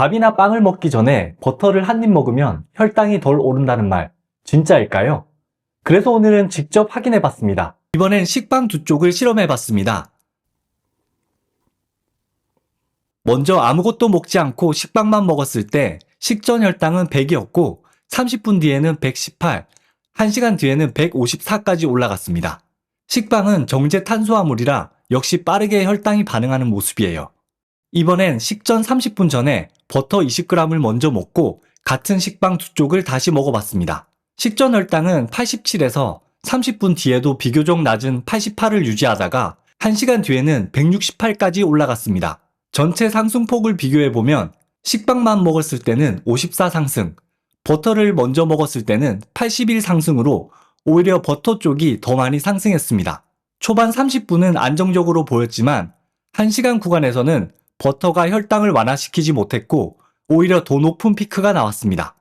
밥이나 빵을 먹기 전에 버터를 한 입 먹으면 혈당이 덜 오른다는 말 진짜일까요? 그래서 오늘은 직접 확인해 봤습니다. 이번엔 식빵 두 쪽을 실험해 봤습니다. 먼저 아무것도 먹지 않고 식빵만 먹었을 때 식전 혈당은 100이었고 30분 뒤에는 118, 1시간 뒤에는 154까지 올라갔습니다. 식빵은 정제 탄수화물이라 역시 빠르게 혈당이 반응하는 모습이에요. 이번엔 식전 30분 전에 버터 20g을 먼저 먹고 같은 식빵 두 쪽을 다시 먹어봤습니다. 식전 혈당은 87에서 30분 뒤에도 비교적 낮은 88을 유지하다가 1시간 뒤에는 168까지 올라갔습니다. 전체 상승폭을 비교해보면 식빵만 먹었을 때는 54 상승, 버터를 먼저 먹었을 때는 81 상승으로 오히려 버터 쪽이 더 많이 상승했습니다. 초반 30분은 안정적으로 보였지만 1시간 구간에서는 버터가 혈당을 완화시키지 못했고 오히려 더 높은 피크가 나왔습니다.